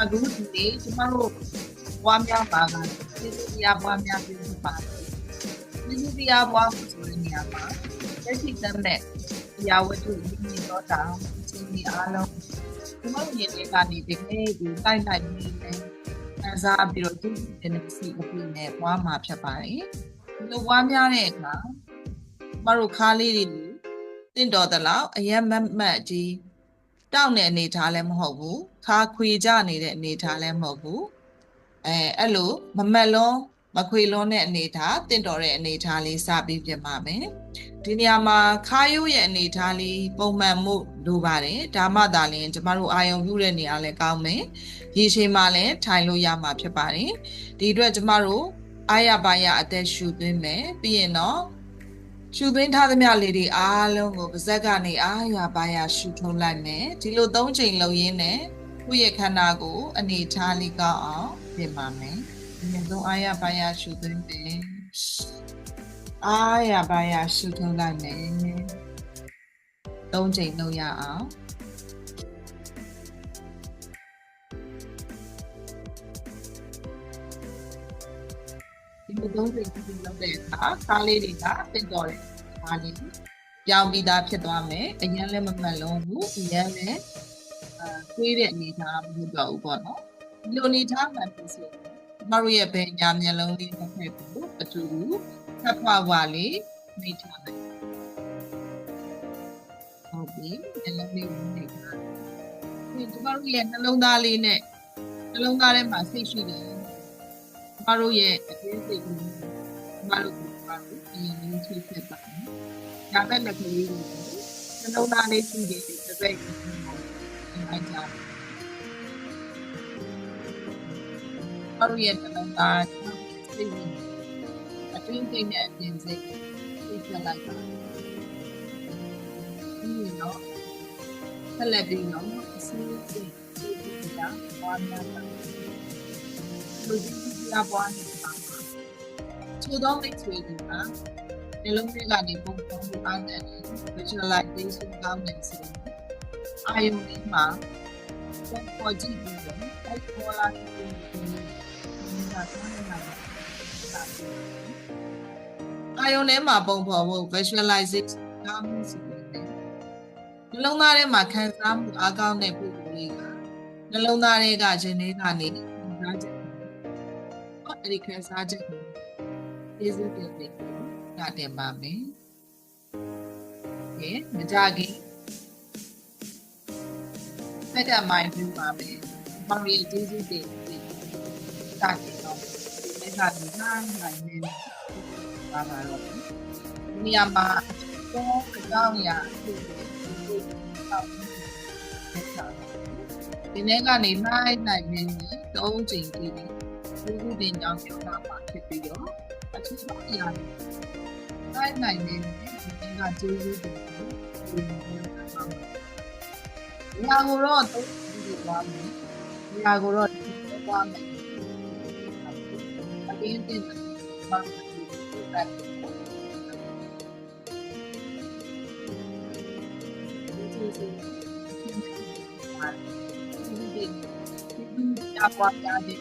အခုဒီနေ့ကျမတို့ဘွားများပါကကျေးဇူးတရားဘွားများပြုလုပ်ပါတယ်ကျေးဇူးတရားဘွားမှုဆိုတဲ့နေရာမှာလက်ရှိတမ်းတဲ့တရားဝတ္ထုဒီနေ့တော့တာအချိန်ကြီးအားလုံးကျမတို့ညီလေးကနေဒီနေ့ဒီတိုက်တိုက်နေနေခံစားပြီးတော့ဒီနေ့စီအပြည့်နဲ့ဘွားမှာဖြစ်ပါတယ်ဒီလိုဘွားများတဲ့အခါကျမတို့ခါးလေးတွေတင့်တော်သလောက်အရက်မတ်မတ်ကြီး တောက်တဲ့အနေထားလည်းမဟုတ်ဘူးခါခွေကြနေတဲ့အနေထားလည်းမဟုတ်ဘူးအဲအဲ့လိုမမက်လုံးမခွေလုံးတဲ့အနေထားတင့်တော်တဲ့အနေထားလေးစပြီးပြင်ပါမယ်ဒီနေရာမှာခါရိုးရဲ့အနေထားလေးပုံမှန်မှုလိုပါတယ်ဒါမှသာလျှင်ကျမတို့အာယုံပြုတဲ့နေရာလည်းကောင်းမယ်ရေရှည်မှာလည်းထိုင်လို့ရမှာဖြစ်ပါတယ်ဒီအတွက်ကျမတို့အာရပါရအသက်ရှူသွင်းမယ်ပြီးရင်တော့ ရှူသွင်းထားသမျှလေးတွေအားလုံးကိုပါဇက်ကနေအာရပါရရှူထုံးလိုက်မယ်ဒီလို၃ချိန်လုံးရင်းနဲ့ကိုယ့်ရဲ့ခန္ဓာကိုယ်အနေထားလေးကောင်းအောင်ပြင်ပါမယ်ဒီနေ့ဆုံးအာရပါရရှူသွင်းတယ်အာရပါရရှူထုံးလိုက်မယ်၃ချိန်လုံးရအောင် ဒီလိုသုံးချိန်ပြီးလုပ်တဲ့အခါခါးလေးတွေကတင့်တော်တယ်ခါးလေးပြောင်းပြီးသားဖြစ်သွားမယ်အရင်လည်းမမှတ်လုံးဘူးအရင်လည်းအာခွေးတဲ့အနေထားမဟုတ်တော့ဘူးပေါ့နော်ဒီလိုအနေထားမှဖြစ်စေကျမတို့ရဲ့ဘယ်ညာမျက်လုံးလေးတစ်ဖက်ကိုအတူတူထပ်ဖွာဖွာလေးနေထားလိုက်ဟုတ်ပြီမျက်လုံးလေးကိုနေထားဒီကျမတို့ရဲ့နှလုံးသားလေးနဲ့နှလုံးသားထဲမှာစိတ်ရှိတယ်ကျ မတို့ရဲ့အသေးစိတ်ကလေးကျမတို့ကပါလို့အရင်လေးချိတ်ဆက်ပါမယ်ဒါပဲလက်ကလေးကိုနှလုံးသားလေးရှိတယ်တစ်ပိတ်ကိုလိုက်ကြတယ်ကျမတို့ရဲ့နှလုံးသားစိတ်ဝင်အတွင်းစိတ်နဲ့အပြင်စိတ်စိတ်ဆက်လိုက်ပါဒီတော့ဆက်လက်ပြီးတော့အစည်းအဝေးစိတ်ကြတာဘာမှမလုပ်လူကြီး ကြီးလာပွားနေတာပါချိုးတော့မိတ်ဆွေတွေကဒီလုံးတွေကနေပုံပုံအားနဲ့ visualization ကောင်းနေစီအာယုန်လေးမှာပုံပေါ်ကြည့်ပြီးတော့အဲ့ပေါ်လာတဲ့ပုံကိုဒါကမှမဟုတ်အာယုန်ထဲမှာပုံဖော်ဖို့ visualization ကောင်းမှုစီတယ်နှလုံးသားထဲမှာခံစားမှုအားကောင်းတဲ့ပုဂ္ဂိုလ်လေးကနှလုံးသားထဲကခြင်းတွေကနေခံစားချက်ဟော အဲ့ဒီခံစားချက်ကိုကျေးဇူးတင်တယ်ညတင်ပါမယ်ကဲမကြခင်စက်တမိုင်းပြပါမယ်။ဘာလို့ကျေးဇူးတင်တယ်။တာကြည့်တော့ဒီကဒီနိုင်နိုင်နေပါပါတော့ဒီနေရာမှာတော့ကြောင်းရဒီနေ့ကနေနိုင်နိုင်နေတုံးချိန်ကြည့်တယ်။ ကျေးဇူးတင်ကြောင်းပြောတာပါဖြစ်ပြီးတော့အထူးအရာနိုင်နိုင်နေဒီနေ့ကကျေးဇူးတင်တယ်ဒီနေ့ကပါ။ညာကိုတော့သုံးပြီးသွားမယ်။ညာကိုတော့သွားမယ်။အပြင်းတင်တယ်။ဘာလို့ဒီတက်။အပွားကြတယ်။ဟာလား။ဒီတော့ဒီခန္ဓာကိုယ်နဲ့ဒီစိတ်ဘာလို့လဲအတိတ်ကမှာဒီ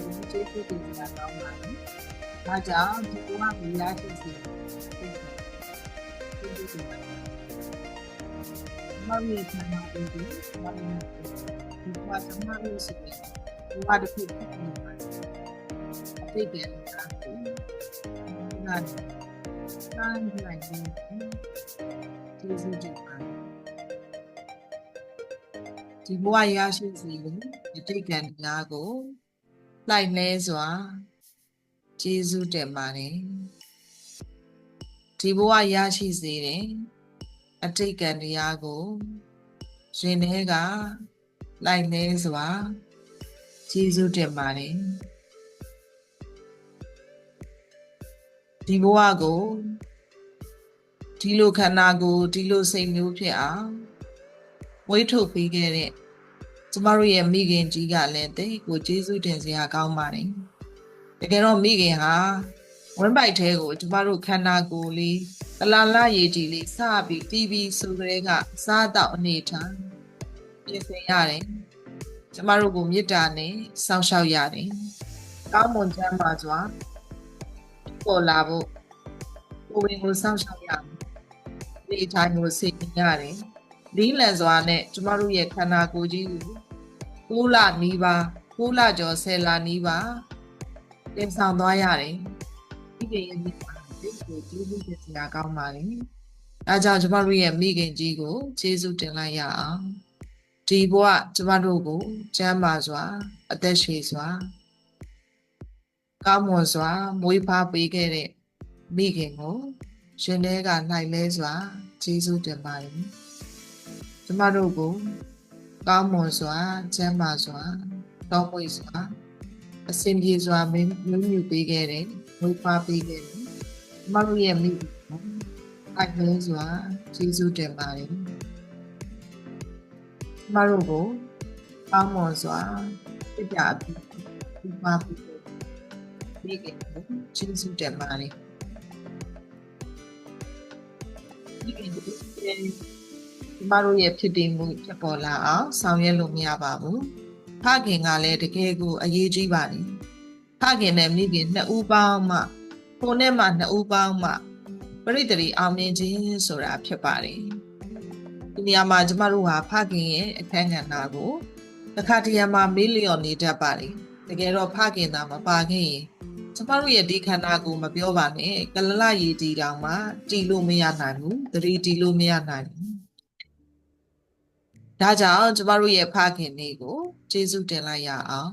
လိုကျေးဇူးတင်တာကောင်းပါတယ်။ဒါကြောင့်ဒီကဘုရားရှိစေကျေးဇူးတင်ပါတယ်။မမီးချမ်းသာပြီးဒီမမီးဒီကသမารရှိတယ်။ဒီဟာတစ်ခုဖြစ် နေပါတယ်။အတိတ်ကမှာဒီကစမ်းလိုက်ပြီးကျေးဇူးတင်ပါတယ်ဒီဘဝရရှိစီလို့အတိတ်ကံတရားကိုလိုက်လဲစွာကျေးဇူးတင်ပါတယ်ဒီဘဝရရှိစေတယ်အတိတ်ကံတရားကိုရှင်ထဲကလိုက်လဲစွာကျေးဇူးတင်ပါတယ် ဒီဘဝကိုဒီလိုခန္ဓာကိုဒီလိုစိတ်မျိုးဖြစ်အောင်ဝိထုတ်ပေးခဲ့တဲ့ကျမတို့ရဲ့မိခင်ကြီးကလည်းတိတ်ကိုကျေးဇူးတင်စရာကောင်းပါတယ်တကယ်တော့မိခင်ဟာဝင်းပိုက်ထဲကိုကျမတို့ခန္ဓာကိုယ်လေးတလာလာရည်ကြည်လေးစပြီးတီးပြီးဆိုကြတဲ့ကစားတော့အနေထားပြင်ဆင်ရတယ်ကျမတို့ကိုမေတ္တာနဲ့စောင့်ရှောက်ရတယ်ကောင်းမွန်ချမ်းသာစွာ ပေါ်လာဖို့ကိုယ်ဝင်ကိုစောင့်ရှောက်ရမယ်ဒီအတိုင်းကိုသိနေရတယ်လီးလန်စွာနဲ့ကျမတို့ရဲ့ခန္ဓာကိုယ်ကြီးကို9လနီးပါး9လကျော်10လနီးပါးတင်ဆောင်သွားရတယ်ဒီကရဲ့မိပါဒီကိုကျေးဇူးတင်စရာကောင်းပါတယ်အဲကြောင့်ကျမတို့ရဲ့မိခင်ကြီးကိုကျေးဇူးတင်လိုက်ရအောင်ဒီဘဝကျမတို့ကိုကျမ်းမာစွာ အသက်ရှည်စွာ ကောင်းမွန်စွာမွေးဖွားပေးခဲ့တဲ့မိခင်ကိုရှင်ထဲကနိုင်လဲစွာကျေးဇူးတင်ပါတယ်ကျမတို့ကိုကောင်းမွန်စွာကျမ်းမာစွာကောင်းမွေစွာအစဉ်ပြေစွာမင်းမြူပေးခဲ့တယ်မွေးဖွားပေးခဲ့တယ်ကျမတို့ရဲ့မိခင်ကိုနိုင်လဲစွာကျေးဇူးတင်ပါတယ်ကျမတို့ကိုကောင်းမွန်စွာပြပြပြီးမွေးဖွား ပေးခဲ့မိခင်ကိုကျေးဇူးတင်ပါတယ်ဒီကနေ့ကျမတို့ရဲ့ဖြစ်တည်မှုဖြစ်ပေါ်လာအောင်ဆောင်ရွက်လို့မရပါဘူး။ဖခင်ကလည်းတကယ်ကိုအရေးကြီးပါတယ်။ဖခင်နဲ့မိခင်နှစ်ဦးပေါင်းမှကိုနဲ့မှနှစ်ဦးပေါင်းမှပရိသေရီအောင်မြင်ခြင်းဆိုတာဖြစ်ပါတယ်။ဒီနေရာမှာကျမတို့ဟာဖခင်ရဲ့အခန်းကဏ္ဍကိုတစ်ခါတရံမှာမေးလျော်နေတတ်ပါတယ်။တကယ်တော့ဖခင်သာမပါခင်ရင် ကျမတို့ရဲ့ဒီခန္ဓာကိုမပြောပါနဲ့ကလလရည်တီတောင်မှတီလို့မရနိုင်ဘူးသတိတီလို့မရနိုင်ဘူးဒါကြောင့်ကျမတို့ရဲ့ဖခင်တွေကိုကျေးဇူးတင်လိုက်ရအောင်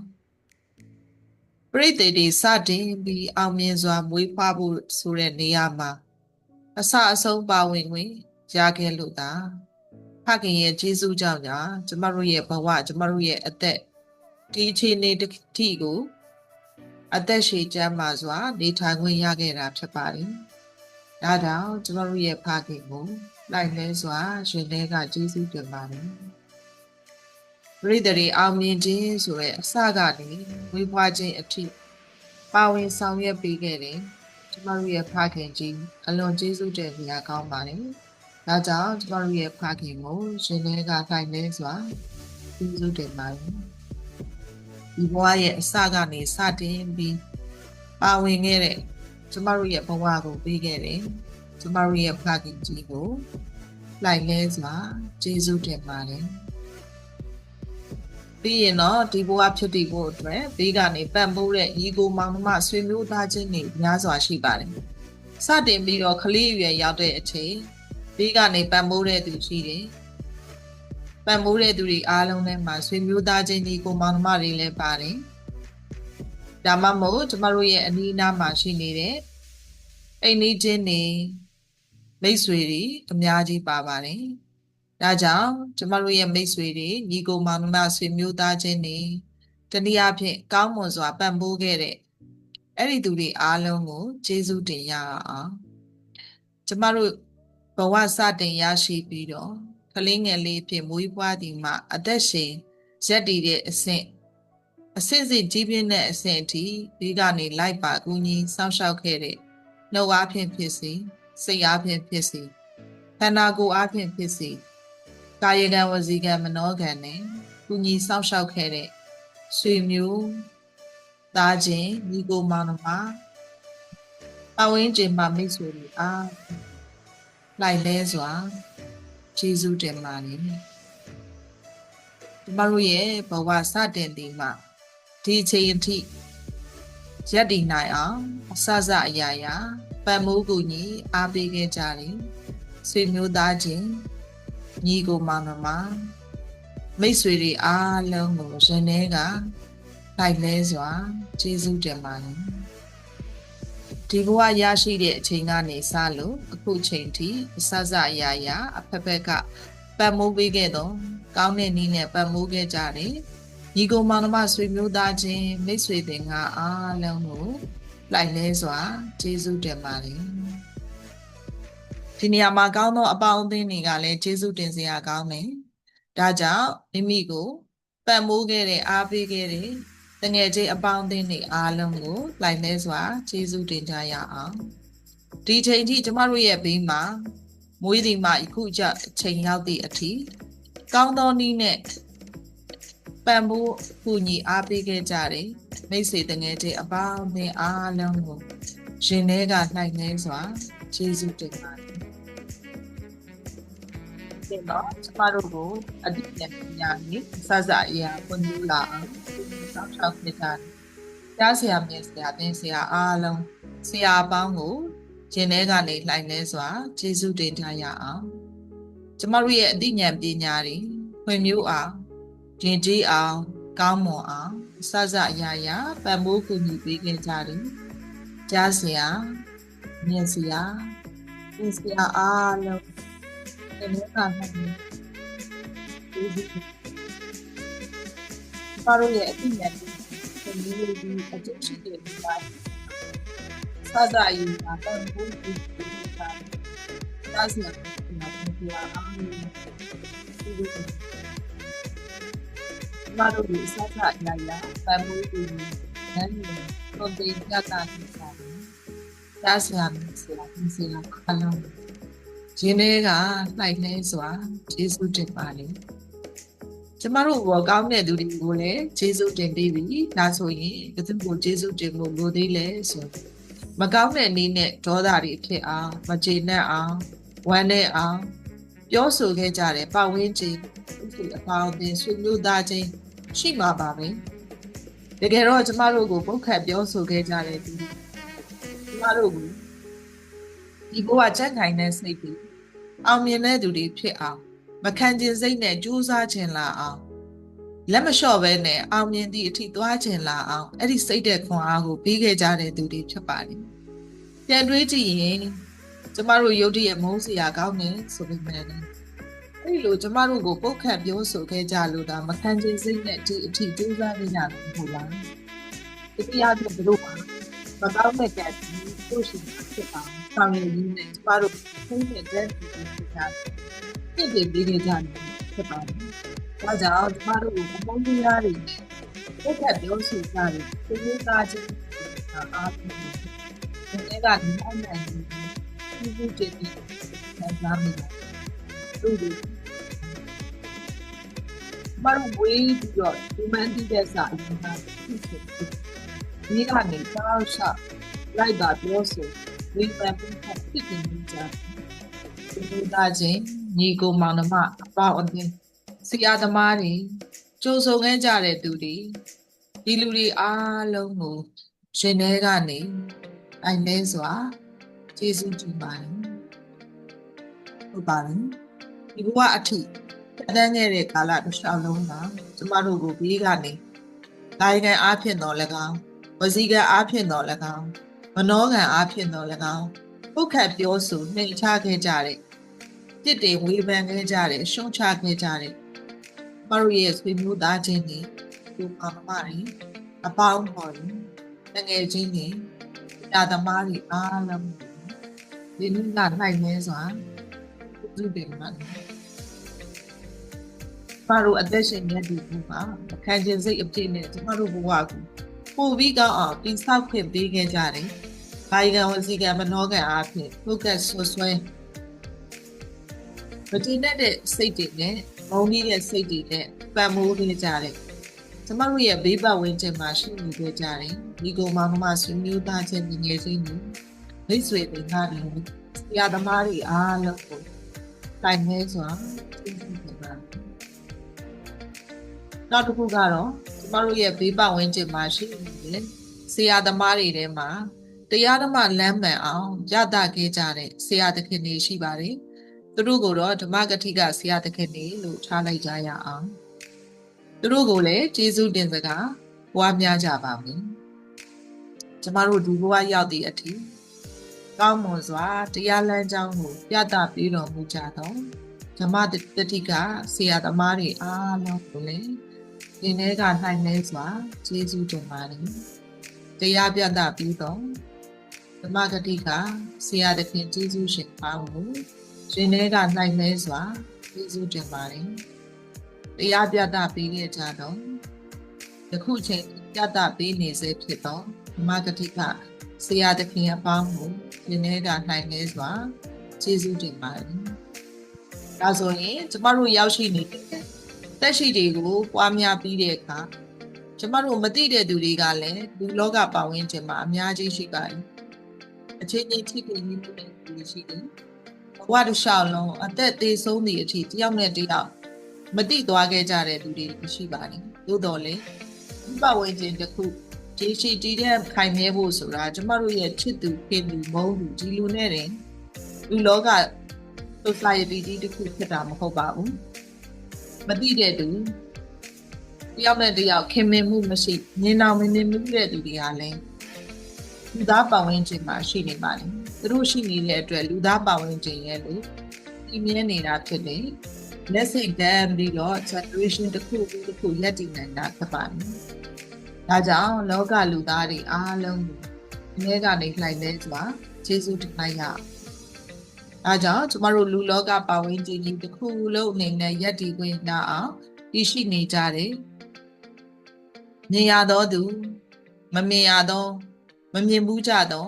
ပရိသေတွေစတင်ပြီးအောင်မြင်စွာမွေးဖွားဖို့ဆိုတဲ့နေရာမှာအစအဆုံးပါဝင်ခွင့်ရခဲ့လို့သာဖခင်ရဲ့ကျေးဇူးကြောင့်ညာကျမတို့ရဲ့ဘဝကျမတို့ရဲ့အသက်ဒီအခြေအနေတစ်ထိကို အသက်ရှည်ကျမ်းမာစွာ နေထိုင်ခွင့်ရခဲ့တာဖြစ်ပါတယ်။ဒါကြောင့်ကျွန်တော်တို့ရဲ့ဖခင်ကိုလိုက်လဲစွာရှင်လဲကကျေးဇူးတင်ပါတယ်။ပရိသေတွေအောင်မြင်ခြင်းဆိုတဲ့အစကနေဝေဖွားခြင်းအထိပါဝင်ဆောင်ရွက်ပေးခဲ့တယ်။ကျွန်တော်တို့ရဲ့ဖခင်ကြီးအလွန်ကျေးဇူးတင်စရာကောင်းပါတယ်။ဒါကြောင့်ကျွန်တော်တို့ရဲ့ဖခင်ကိုရှင်လဲကလိုက်လဲစွာကျေးဇူးတင်ပါတယ်။ ဒီဘဝရဲ့အစကနေစတင်ပြီးပါဝင်ခဲ့တဲ့ကျမတို့ရဲ့ဘဝကိုပေးခဲ့တယ်ကျမတို့ရဲ့ဖခင်ကြီးကိုလိုက်လဲစွာကျေးဇူးတင်ပါတယ်ပြီးရင်တော့ဒီဘဝဖြစ်တည်ဖို့အတွက်ဘေးကနေပံ့ပိုးတဲ့ညီကိုမောင်နှမဆွေမျိုးသားချင်းတွေများစွာရှိပါတယ်စတင်ပြီးတော့ကလေးရွယ်ရောက်တဲ့အချိန်ဘေးကနေပံ့ပိုးတဲ့သူရှိတယ် ပံ့ပိုးတဲ့သူတွေအားလုံးထဲမှာဆွေမျိုးသားချင်းဒီကိုမောင်နှမတွေလည်းပါတယ်။ဒါမှမဟုတ်ကျမတို့ရဲ့အနီးအနားမှာရှိနေတဲ့အိမ်နီးချင်းတွေမိတ်ဆွေတွေအများကြီးပါပါတယ်။ဒါကြောင့်ကျမတို့ရဲ့မိတ်ဆွေတွေညီကိုမောင်နှမဆွေမျိုးသားချင်းတွေတနည်းအားဖြင့်ကောင်းမွန်စွာပံ့ပိုးခဲ့တဲ့အဲ့ဒီသူတွေအားလုံးကိုကျေးဇူးတင်ရအောင်။ကျမတို့ဘဝစတင်ရရှိပြီးတော့ ကလေးငယ်လေးဖြစ်မွေးဖွားသည်မှာအသက်ရှင်ရက်တည်တဲ့အဆင့်အဆင့်စစ်ကြီးပြင်းတဲ့အဆင့်အထိဒီကနေလိုက်ပါကူညီစောင့်ရှောက်ခဲ့တဲ့နှုတ်အားဖြင့်ဖြစ်စီစိတ်အားဖြင့်ဖြစ်စီခန္ဓာကိုယ်အားဖြင့်ဖြစ်စီကာယကံဝစီကံမနောကံနဲ့ကူညီစောင့်ရှောက်ခဲ့တဲ့ဆွေမျိုးသားချင်းညီကိုမောင်နှမပဝင်းကျင်မှာမိတ်ဆွေတွေအားလိုက်လဲစွာ ကျေးဇူးတင်ပါတယ်။ကျမတို့ရဲ့ဘဝစတင်ဒီမှာဒီအချိန်အထိရက်တည်နိုင်အောင်အစစအရာရာပံမိုးကူညီအားပေးခဲ့ကြတယ်။ဆွေမျိုးသားချင်းညီကိုမောင်နှမမိတ်ဆွေတွေအားလုံးကိုရှင်ထဲကလိုက်လဲစွာကျေးဇူးတင်ပါတယ်။ ဒီဘဝရရှိတဲ့အချိန်ကနေစလို့အခုချိန်ထိအစစအရာရာအဖက်ဖက်ကပတ်မိုးပေးခဲ့တော့ကောင်းတဲ့နည်းနဲ့ပတ်မိုးခဲ့ကြတယ်ညီကောင်မောင်နှမဆွေမျိုးသားချင်းမိတ်ဆွေတင်ကအားလုံးကိုလိုက်လဲစွာကျေးဇူးတင်ပါတယ်ဒီနေရာမှာကောင်းသောအပေါင်းအသင်းတွေကလည်းကျေးဇူးတင်စရာကောင်းတယ်ဒါကြောင့်မိမိကိုပတ်မိုးခဲ့တဲ့အားပေးခဲ့တဲ့ တတငယ်ချင်းအပေါင်းအသင်းတွေအားလုံးကိုလိုက်နေစွာကျေးဇူးတင်ကြရအောင်ဒီချိန်ထိကျမတို့ရဲ့ဘေးမှာမွေးဒီမှာအခုကြအချိန်ရောက်သည့်အထိကောင်းသောနည်းနဲ့ပံ့ပိုးကူညီအားပေးခဲ့ကြတယ်မိတ်ဆွေတငယ်ချင်းအပေါင်းအသင်းအားလုံးကိုရှင်ထဲကလိုက်နေစွာကျေးဇူးတင်ပါတယ် ဒီတော့ကျမတို့ကိုအတိအကျညာနေစစအရာပွင့်လို့လာအောင်ဆောက်ရှောက်ဖြစ်တာကြားဆရာမြင်ဆရာသင်ဆရာအားလုံးဆရာအပေါင်းကိုရှင်ထဲကနေလှိုင်နေစွာကျေးဇူးတင်ကြရအောင်ကျမတို့ရဲ့အသိဉာဏ်ပညာတွေဖွံ့ဖြိုးအောင်ကျင်ကြီးအောင်ကောင်းမွန်အောင်စစအရာရာပံ့ပိုးကူညီပေးခဲ့ကြတယ်ကြားဆရာမြင်ဆရာသင်ဆရာအားလုံး ဒီလိုကမှဒီဒီပါရရဲ့အတိအကျဒီလိုဒီအကျိုးရှိတဲ့ပါစသအယူမှာပံ့ပိုးပြီးတာဒါစီအနာပြာအားလုံးဒီလိုမာတို့ဒီစသအရာရာပံ့ပိုးပြီးနန်းကိုတင်ကြတာနေတာဒါစီအမဆရာဆရာခလုံး ရင်းတွေကလှိုက်နေစွာကျေးဇူးတင်ပါလေကျမတို့ဘောကောင်းတဲ့သူတွေကိုလည်းကျေးဇူးတင်ပေးပြီဒါဆိုရင်ဘယ်သူကိုကျေးဇူးတင်ဖို့လိုသေးလဲဆိုမကောင်းတဲ့နည်းနဲ့ဒေါသတွေဖြစ်အောင်မကျေနပ်အောင်ဝမ်းနည်းအောင်ပြောဆိုခဲ့ကြတယ်ပတ်ဝန်းကျင်သူအပေါင်းအသင်းဆွေမျိုးသားချင်းရှိမှာပါပဲတကယ်တော့ကျမတို့ကိုပုတ်ခတ်ပြောဆိုခဲ့ကြတယ်ဒီကျမတို့ကိုဒီဘဝချက်နိုင်တဲ့စိတ်ပြီး အောင်မြင်တဲ့သူတွေဖြစ်အောင်မခံကျင်စိတ်နဲ့ကြိုးစားခြင်းလာအောင်လက်မလျှော့ဘဲနဲ့အောင်မြင်သည့်အထိသွားခြင်းလာအောင်အဲ့ဒီစိတ်တဲ့ခွန်အားကိုပေးခဲ့ကြတဲ့သူတွေဖြစ်ပါတယ်။ပြန်တွေးကြည့်ရင်ကျမတို့ယုတ်တရဲ့မုန်းစရာကောင်းတယ်ဆိုပေမဲ့လည်းအဲ့ဒီလိုကျမတို့ကိုပုတ်ခတ်ပြောဆိုခဲ့ကြလို့ဒါမခံကျင်စိတ်နဲ့ဒီအထိကြိုးစားခဲ့ကြတယ်ဟုတ်လား။ဒီတရားတွေဘယ်လိုပါမကောင်းတဲ့ကံကြီးတို့ရှိတာဖြစ်ပါ ဆောင်ရည်ကြီးနဲ့ကျမတို့ဆုံးဖြတ်တဲ့ဒီဖြစ်တာပြည့်ပြည့်ပြီးကြတယ်ဖြစ်ပါတယ်။ဒါကြောင့်ကျမတို့ကိုပုံတရားတွေပုတ်ခတ်ပြောဆိုကြတယ်ဒီလိုသားချင်းအားဖြင့်ဒီနေ့ကဒီအနိုင်ကြီးဒီလိုတည်းခံစားမိတယ်တို့တွေမရဝေးပြီးတော့ဒီမန်တီတဲ့စာအရင်ကဖြစ်ဖြစ်ဒီကနေတောက်လျှောက်လိုက်ပါပြောဆို ဝိပန်ပုံဖြစ်တင်နေကြဒီလိုသားချင်းညီကိုမောင်နှမအပေါအသင်းဆရာသမားတွေကြိုးစုံခဲ့ကြတဲ့သူတွေဒီလူတွေအားလုံးကိုရှင်ထဲကနေအိုင်လဲစွာကျေးဇူးတင်ပါတယ်ဟုတ်ပါတယ်ဒီဘဝအထိအတန်းခဲ့တဲ့ကာလတစ်လျှောက်လုံးကကျမတို့ကိုဘေးကနေကာယကံအားဖြင့်တော်၎င်းဝစီကံအားဖြင့်တော်၎င်း မနောကံအားဖြင့်တော်၎င်းပုတ်ခတ်ပြောဆိုနှိမ်ချခဲ့ကြတဲ့တစ်တွေဝေဖန်ခဲ့ကြတဲ့ရှုံချခဲ့ကြတဲ့မတို့ရဲ့ဆွေမျိုးသားချင်းတွေဒီအမမတွေအပေါင်းဖော်တွေငငယ်ချင်းတွေတာသမားတွေအားလုံးဒီနေ့ကနိုင်နေစွာသူတွေမှာပါတို့အသက်ရှင်နေဒီကူပါအခန်းချင်းစိတ်အပြည့်နဲ့ကျမတို့ဘဝကို ပို့ပြီးကောင်းအောင်တင်ဆောက်ခွင့်ပေးခဲ့ကြတယ်။ဘာယကံဝစီကံမနောကံအားဖြင့် focus ဆွဆွဲမတည်တဲ့စိတ်တွေနဲ့မုန်းနေတဲ့စိတ်တွေနဲ့ပံ့ပိုးနေကြတယ်။ကျမတို့ရဲ့ဘေးပတ်ဝန်းကျင်မှာရှိနေကြကြတယ်။ဒီကောင်မောင်မဆွေမျိုးသားချင်းညီငယ်ချင်းတွေမိတ်ဆွေတွေကနေဆရာသမားတွေအားလုံးကိုတိုင်နေစွာကျေးဇူးတင်ပါတယ်။နောက်တစ်ခုကတော့ကျ မတို့ရဲ့ဘေးပတ်ဝန်းကျင်မှာရှိနေတဲ့ဆရာသမားတွေထဲမှာတရားဓမ္မလမ်းမှန်အောင်ရတာခဲ့ကြတဲ့ဆရာသခင်တွေရှိပါတယ်။သူတို့ကိုတော့ဓမ္မဂတိကဆရာသခင်တွေလို့ထားလိုက်ကြရအောင်သူတို့ကိုလည်းကျေးဇူးတင်စကားပွားများကြပါမယ်ကျမတို့ဒီဘဝရောက်သည့်အထိကောင်းမွန်စွာတရားလမ်းကြောင်းကိုပြသပေးတော်မူကြသောဓမ္မတတိကဆရာသမားတွေအားလုံးကိုလည်း ဒီနေ့ကနိုင်နေစွာကျေးဇူးတင်ပါတယ်တရားပြသပြီးတော့ဓမ္မဂတိကဆရာသခင်ကျေးဇူးရှင်ပါဘူးရှင်ထဲကနိုင်လဲစွာကျေးဇူးတင်ပါတယ်တရားပြတာပေးခဲ့ကြတော့ယခုချိန်ပြသပေးနေစေဖြစ်သောဓမ္မဂတိကဆရာသခင်အပေါင်းကိုဒီနေ့ကနိုင်နေစွာကျေးဇူးတင်ပါတယ်။ဒါဆိုရင်ကျမတို့ရောက်ရှိနေတဲ့ တက်ရှိတွေကိုပွားများပြီးတဲ့အခါကျမတို့မသိတဲ့သူတွေကလည်းလူလောကပတ်ဝန်းကျင်မှာအများကြီးရှိပါတယ်။အချင်းချင်းထိတွေ့နေနေတဲ့သူတွေရှိတယ်။ဘဝတစ်လျှောက်လုံးအသက်သေးဆုံးသည့်အထိတယောက်နဲ့တယောက်မတိသွားခဲ့ကြတဲ့လူတွေရှိပါတယ်။သို့တော်လည်းပတ်ဝန်းကျင်တစ်ခုဒီရှိတီးတဲ့ခိုင်မြဲဖို့ဆိုတာကျမတို့ရဲ့ချစ်သူခင်သူမုန်းသူဒီလူနဲ့တင်လူလောက society ကြီးတစ်ခုဖြစ်တာမဟုတ်ပါဘူး မသိတဲ့သူတယောက်နဲ့တယောက်ခင်မင်မှုမရှိမြင်အောင်မမြင်မှုတဲ့သူတွေကလည်းလူသားပတ်ဝန်းကျင်မှာရှိနေပါတယ်သူတို့ရှိနေတဲ့အတွက်လူသားပတ်ဝန်းကျင်ရဲ့လို့ဒီမြင်နေတာဖြစ်နေလက်စိတ်တမ်းပြီးတော့ generation တစ်ခုပြီးတစ်ခုလက်တည်နိုင်တာဖြစ်ပါတယ်ဒါကြောင့်လောကလူသားတွေအားလုံးကိုအနည်းကနေလှိုက်လဲစွာကျေးဇူးတင်လိုက်ရအောင်။ ဒါကြောင့်ကျမတို့လူလောကပါဝင်ခြင်းကြီးတစ်ခုလုံးအနေနဲ့ယက်တည်ခွင့်ရအောင်တည်ရှိနေကြတယ်။မြင်ရသောသူ မမြင်ရသောမမြင်ဘူးကြသော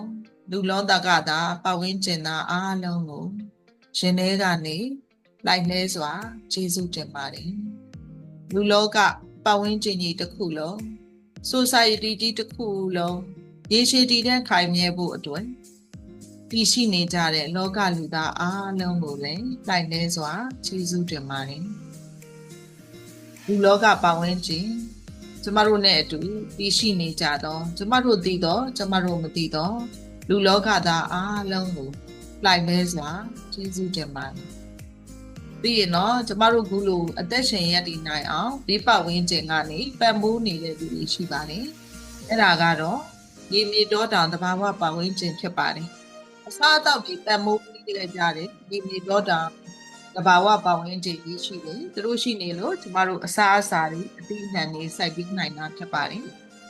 လူလောကကသာပါဝင်ခြင်းသာအားလုံးကိုရှင်ထဲကနေလိုက်လဲစွာကျေးဇူးတင်ပါတယ်။လူလောကပါဝင်ခြင်းကြီးတစ်ခုလုံး society ကြီးတစ်ခုလုံးရေရှည်တည်တဲ့ခိုင်မြဲဖို့အတွက် တည်ရှိနေကြတဲ့လောကလူသားအားလုံးကိုလည်းလိုက်လဲစွာကျေးဇူးတင်ပါတယ်။လူလောကပတ်ဝန်းကျင်ကျမတို့နဲ့အတူတည်ရှိနေကြသောကျမတို့သိသောကျမတို့မသိသော လူလောကသားအားလုံးကိုလိုက်လဲစွာကျေးဇူးတင်ပါတယ်။ပြီးရင်တော့ကျမတို့ခုလိုအသက်ရှင်ရည်တည်နိုင်အောင်ဒီပတ်ဝန်းကျင်ကနေပံ့ပိုးနေတဲ့သူတွေရှိပါတယ်။အဲ့ဒါကတော့ရေမြေတောတောင်တဘာဝပတ်ဝန်းကျင်ဖြစ်ပါတယ်။ အစားအသောက်တွေပံ့ပိုးပေးကြတယ်ရေမြေတောတောင်တဘာဝပတ်ဝန်းကျင်ကြီးရှိတယ်။သူတို့ရှိနေလို့ကျမတို့အစားအစာတွေအသီးအနှံတွေစိုက်ပြီးနိုင်တာဖြစ်ပါတယ်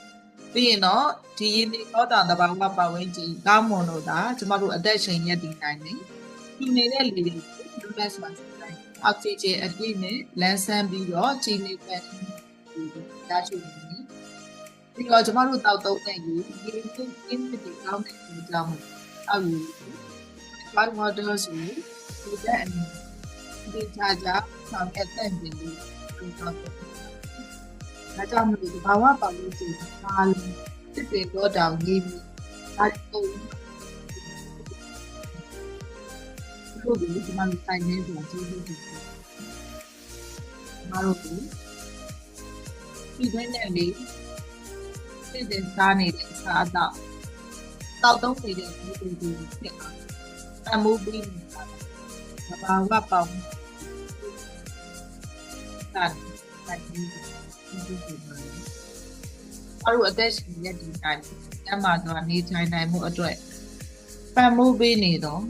။ပြီးရင်တော့ဒီရေမြေတောတောင်တဘာဝပတ်ဝန်းကျင်ကောင်းမွန်လို့ဒါကျမတို့အသက်ရှင်ရည်တည်နိုင်တယ်။ဒီနေတဲ့လေတွေလူလက်စမှာအောက်ဆီဂျင်အပြည့်နဲ့လန်းဆန်းပြီးတော့ကြည်နေပဲရရှိနေပြီးတော့ကျမတို့တောက်သုံးတဲ့ရေဒီကိန်းအင်းတွေကောင်းတဲ့အကြောင်း အောက်ယူ fine water ဆိုဒီတဲ့အနည်းဒီချာချာဆောင်ရတဲ့ပြင်လေးဒီတော့ဒါကြောင့်မလို့ဘာဝပတ်လို့ဒီအားလုံးတစ်တွေတော့တောင်ရေးပြီးဒါတော့ခုဒီဒီမှာဆိုင်နေဆိုကျေးဇူးတင်ပါတယ်။မတို့ကဒီဘက်နဲ့လေးစိတ်တင်စားနေတဲ့စားတော့ တောက်သုံးနေတဲ့ဒီဒီဒီဖြစ်အောင်အမှုပြီးနေတာ။ဘာဝပေါင်းတာတိုင်ဒီဒီဒီအရုအသက်ရှင်ရတဲ့တိုင်းကျမတို့နေထိုင်နိုင်မှုအတွက်ပံ့ပိုးပေးနေတော့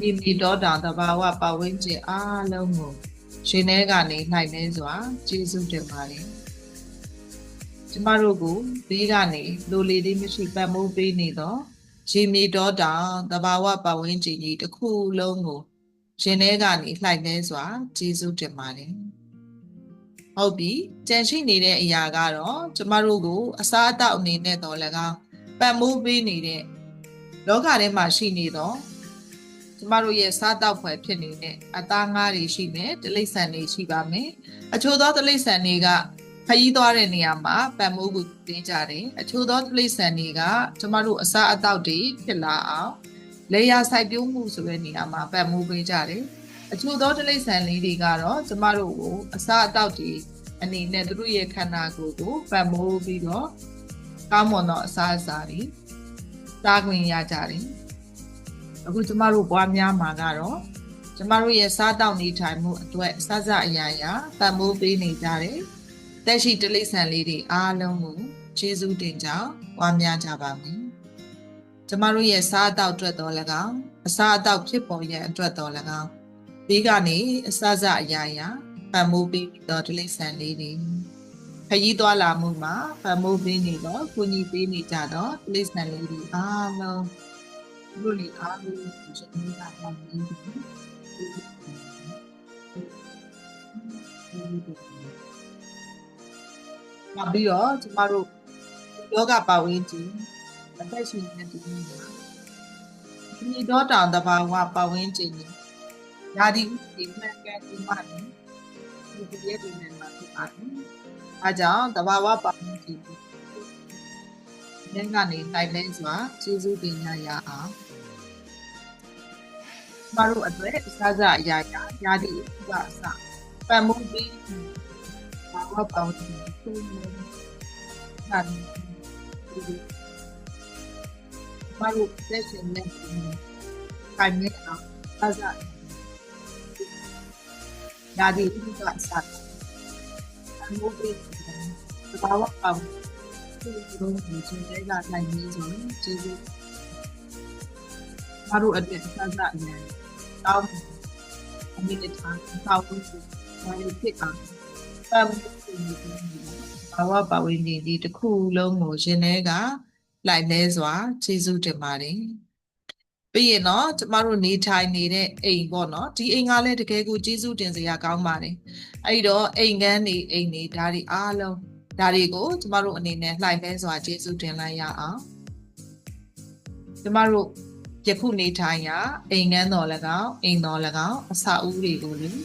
မိမိတော်တာတဘာဝပတ်ဝန်းကျင်အားလုံးကိုရှင်ထဲကနေနှိုက်နေစွာကျေးဇူးတင်ပါတယ် ကျမတို့ကိုဘေးကနေလိုလေလေးမရှိပတ်မိုးပေးနေတော့ရေမြေတော်တာတဘာဝပတ်ဝန်းကျင်ကြီးတစ်ခုလုံးကိုရှင်ထဲကနေလှိုက်နေစွာကျေးဇူးတင်ပါတယ်ဟုတ်ပြီကြံရှိနေတဲ့အရာကတော့ကျမတို့ကိုအစားအသောက်အနေနဲ့တော့လည်းကောင်းပတ်မိုးပေးနေတဲ့လောကထဲမှာရှိနေတော့ကျမတို့ရဲ့စားတောက်ဖွယ်ဖြစ်နေတဲ့အသားငါးတွေရှိမယ်တိလိษံတွေရှိပါမယ်အချို့သောတိလိษံတွေက ခရီးသွားတဲ့နေရာမှာပံမိုးကိုပေးကြတယ်အချို့သောတိလိษံတွေကကျမတို့အစားအသောက်တွေဖြစ်လာအောင်လေယာစိုက်ပျိုးမှုဆိုတဲ့နေရာမှာပံမိုးပေးကြတယ်အချို့သောတိလိษံလေးတွေကတော့ကျမတို့ကိုအစားအသောက်တွေအနေနဲ့သူတို့ရဲ့ခန္ဓာကိုယ်ကိုပံမိုးပြီးတော့ကောင်းမွန်သောအစားအစာတွေစားခွင့်ရကြတယ်အခုကျမတို့ပွားများမှာကတော့ကျမတို့ရဲ့စားတောက်နေထိုင်မှုအတွက်စစအရာရာတန်ဖိုးပေးနေကြတယ်။ တက်ရှိတိလိษံလေးတွေအားလုံးကိုကျေးဇူးတင်ကြောင်းပွားများကြပါမယ်။ကျမတို့ရဲ့စားတောက်အတွက်တော်၎င်းအစားအသောက်ဖြစ်ပေါ်ရန်အတွက်တော်၎င်းဒီကနေအစစအရာရာပံမိုးပေးပြီးတော့တိလိษံလေးတွေခရီးသွားလာမှုမှာပံမိုးပေးနေတော့ကိုကြီးပေးနေကြတော့တိလိษံလေးတွေအားလုံးတို့လေအားလုံးရှင်နေတာပါနေတယ် နောက်ပြီးတော့ကျမတို့ယောဂပဝင်းကြီးအသက်ရှင်နေတဲ့ဒီနေ့မှာဒီတော့တောင်တဘာဝပဝင်းကြီးရာဒီဥပဒေမှန်ကန်ဒီမှာဒီဒီရဲ့ဒီနေ့မှာဖြစ်ပါတယ်။အဲကြောင့်တဘာဝပဝင်းကြီးလက်ကနေတိုက်လဲစွာကျေးဇူးတင်ရရအောင်။မတို့အတွက်အစစအရာရာရာဒီဥပအစပံမှုပြီး ဘာဝပဝင်းကြီးသူ့နာဒီမတို့လက်ရှင်နဲ့ခိုင်မြဲအောင်အစရာဒီဥပအစပံမှုပြီးဘာဝပဝင်းသူ့လုံးကိုသင်တဲ့ကနိုင်နေဆိုကျေး ဇူးမတို့အတွက်အစစအရာတောင်းအမိနဲ့ထားတောင်းဖို့ဘာလို့ဖြစ်အောင်ပံမှုပြီးဘာဝပဝင်းဒီဒီတစ်ခုလုံးကိုရှင်ထဲကလိုက်လဲစွာကျေးဇူးတင်ပါတယ်ပြီးရင်တော့ကျမတို့နေထိုင်နေတဲ့အိမ်ပေါ့နော်ဒီအိမ်ကလည်းတကယ်ကိုကျေးဇူးတင်စရာကောင်းပါတယ်အဲ့တော့အိမ်ကန်းနေအိမ်နေဒါတွေအားလုံးဒါတွေကိုကျမတို့အနေနဲ့လှိုင်လဲစွာကျေးဇူးတင်လိုက်ရအောင်ကျမတို့ယခုနေထိုင်ရာအိမ်ကန်းတော်၎င်းအိမ်တော်၎င်းအစာအုပ်တွေကိုလည်း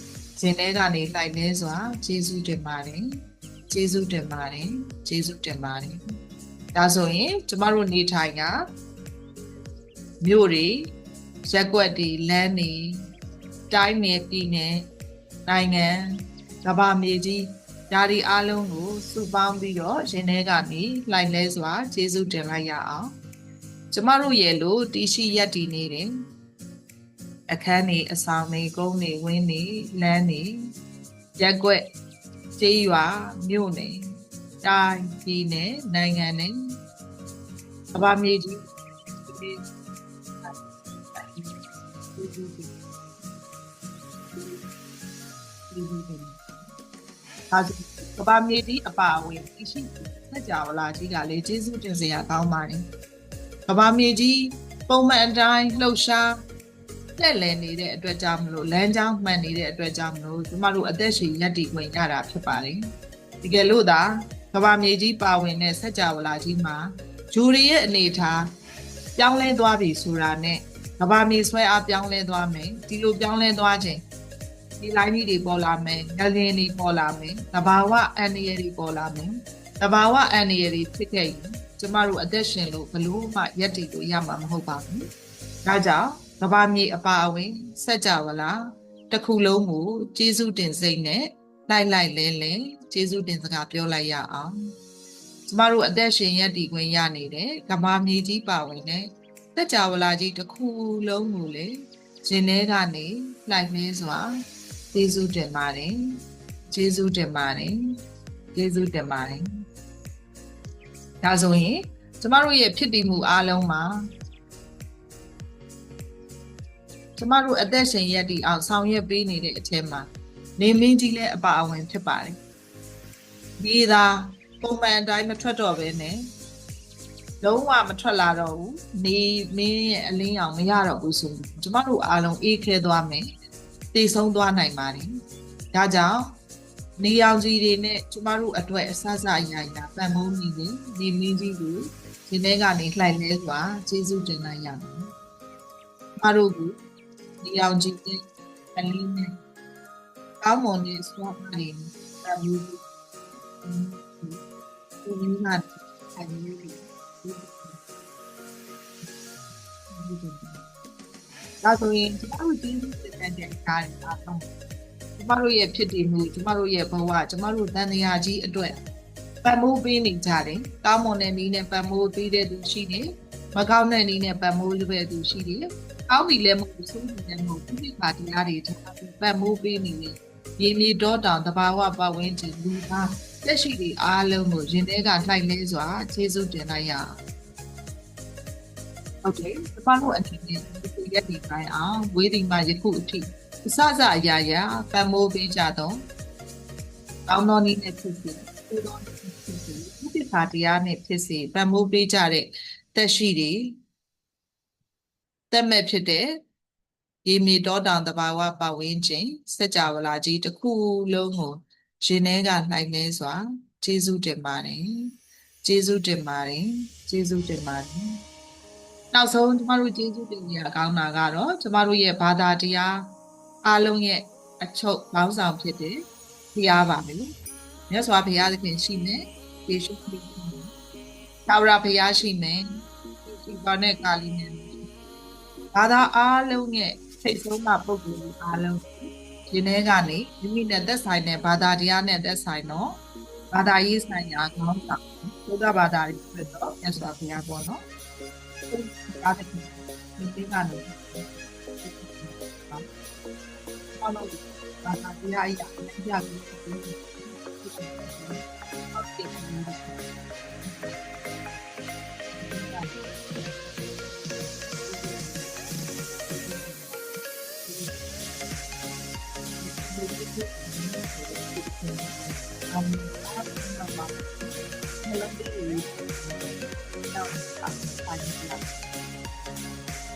ရှင်ထဲကနေလှိုင်လဲစွာကျေးဇူးတင်ပါတယ်ကျေးဇူးတင်ပါတယ်ကျေးဇူးတင်ပါတယ်ဒါဆိုရင်ကျမတို့နေထိုင်ကမြို့တွေရက်ွက်တွေလမ်းတွေတိုင်းနယ်ပြည်နယ်နိုင်ငံကမ္ဘာမြေကြီးဒါဒီအားလုံးကိုစုပေါင်းပြီးတော့ရင်ထဲကနေလှိုင်လဲစွာကျေးဇူးတင်လိုက်ရအောင်ကျမတို့ရဲ့လို့တီရှိရက်တည်နေတယ် အခန်းနေအဆောင်နေကုန်းနေဝင်းနေလမ်းနေရက်ွက်ကျေးရွာမြို့နယ်တိုင်းပြည်နယ်နိုင်ငံနယ်ကမ္ဘာမြေကြီးဒါကဘာမြေတီအပါအဝင်သိရှိသက်ကြဝလာကြီးကလေကျေးဇူးတင်စရာကောင်းပါတယ်ကဘာမြေကြီးပုံမှန်အတိုင်းလှုပ်ရှား တက်လည်နေတဲ့အတွက်ကြောင့်မလို့လမ်းကြောင်းမှန်နေတဲ့အတွက်ကြောင့်မလို့ကျမတို့အသက်ရှင်ရပ်တည်ဝင်ရတာဖြစ်ပါတယ်တကယ်လို့သာကဘာမြေကြီးပါဝင်တဲ့ဆက်ကြဝလာကြီးမှာဂျူရီရဲ့အနေထားပြောင်းလဲသွားပြီဆိုတာနဲ့ကဘာမြေဆွဲအားပြောင်းလဲသွားမယ်ဒီလိုပြောင်းလဲသွားခြင်းဒီ line ကြီးတွေပေါ်လာမယ်ငလင်းတွေပေါ်လာမယ်တဘာဝအန်ရီတွေပေါ်လာမယ်တဘာဝအန်ရီတွေဖြစ်ခဲ့ရင်ကျမတို့အသက်ရှင်လို့ဘလို့မှရက်တည်လို့ရမှာမဟုတ်ပါဘူး ဒါကြောင့်ကဘာမြေအပါအဝင်ဆက်ကြဝလာတစ်ခုလုံးကိုကျေးဇူးတင်စိတ်နဲ့လိုက်လိုက်လဲလဲကျေးဇူးတင်စကားပြောလိုက်ရအောင်ကျမတို့အသက်ရှင်ရက်တည်ခွင့်ရနေတဲ့ကဘာမြေကြီးပါဝင်တဲ့တက်ကြဝလာကြီးတစ်ခုလုံးကိုလေရှင်ထဲကနေလိုက်မဲစွာကျေးဇူးတင်ပါတယ်ကျေးဇူးတင်ပါတယ်ကျေးဇူးတင်ပါတယ်ဒါဆိုရင်ကျမတို့ရဲ့ဖြစ်တည်မှုအားလုံးမှာ ကျမတို့အသက်ရှင်ရက်တည်အောင်ဆောင်ရွက်ပေးနေတဲ့အချိန်မှာနေမင်းကြီးလည်းအပါအဝင်ဖြစ်ပါတယ်ဒီသာပုံမှန်အတိုင်းမထွက်တော့ဘဲနဲ့လုံးဝမထွက်လာတော့ဘူးနေမင်းရဲ့အလင်းရောင်မရတော့ဘူးဆိုရင်ကျမတို့အားလုံးအေးခဲသွားမယ်တည်ဆုံးသွားနိုင်ပါတယ်ဒါကြောင့်နေရောင်ကြီးတွေနဲ့ကျမတို့အတွက်အဆအဆအရာရာပံ့ပိုးမိနေနေမင်းကြီးကိုဒီနေ့ကနေလှိုက်လဲစွာကျေးဇူးတင်လိုက်ရမယ်ကျမတို့က နေရောင်ကြီးနဲ့အလင်းနဲ့ကောင်းမွန်တဲ့စွာပါနေပံ့ပိုးဒီနေ့ကနေဒါဆိုရင်ကျမတို့ဒီတဲ့တဲ့ကားတွေအားလုံးကျမတို့ရဲ့ဖြစ်တည်မှုကျမတို့ရဲ့ဘဝကျမတို့တန်တရားကြီးအတွက်ပံ့ပိုးပေးနေကြတယ်။ကောင်းမွန်တဲ့နည်းနဲ့ပံ့ပိုးပေးတဲ့သူရှိတယ်။မကောင်းတဲ့နည်းနဲ့ပံ့ပိုးလုပ်တဲ့သူရှိတယ်။ ကောင်းပြီလည်းမဟုတ်ဘူးဆိုးပြီလည်းမဟုတ်ဘူးဒီပါတရားတွေထားပြီးပံ့ပိုးပေးနေတယ်။ရေမြေတော့တောင်တဘာဝပတ်ဝန်းကျင်လူသားလက်ရှိတွေအားလုံးကိုရင်ထဲကလှိုက်လဲစွာခြေစုပ်တင်လိုက်ရအောင်။ Okay တပတ်လို့အနေနဲ့ဒီရက်ဒီတိုင်းအောင်ဝေးဒီမှာယခုအထိအစစအရာရာပံ့ပိုးပေးကြတော့ကောင်းသောနည်းနဲ့ဖြစ်စီကိုသောနည်းနဲ့ဖြစ်စီဥပ္ပခါတရားနဲ့ဖြစ်စီပံ့ပိုးပေးကြတဲ့တက်ရှိတွေ တက်မဲ့ဖြစ်တဲ့ရေမြေတောတောင်တဘာဝပတ်ဝန်းကျင်စัจ java လာကြီးတစ်ခုလုံးကိုရှင်ထဲကနှိုင်လဲစွာကျေးဇူးတင်ပါတယ်ကျေးဇူးတင်ပါတယ်ကျေးဇူးတင်ပါတယ်နောက်ဆုံးကျမတို့ကျေးဇူးတင်ရကောင်းတာကတော့ကျမတို့ရဲ့ဘာသာတရားအားလုံးရဲ့အချုပ်ပေါင်းဆောင်ဖြစ်တဲ့ဘုရားပါပဲမြတ်စွာဘုရားသခင်ရှိမယ်ယေရှုခရစ်ရှိမယ်သာဝရဘုရားရှိမယ်ဒီပါနဲ့ကာလီနဲ့ ဘာသာအားလုံးရဲ့စိတ်ဆုံးမှပုဂ္ဂိုလ်အားလုံးဒီနေ့ကနေမိမိနဲ့သက်ဆိုင်တဲ့ဘာသာတရားနဲ့သက်ဆိုင်တော့ဘာသာရေးဆိုင်ရာခေါင်းဆောင်ဘုရားဘာသာရေးဖြစ်တော့မြတ်စွာဘုရားပေါ့နော်ဒါတည်းဒီနေ့ကနေဘာလို့ဘာသာတရားအရာအရာကိုဟုတ်ကဲ့ um,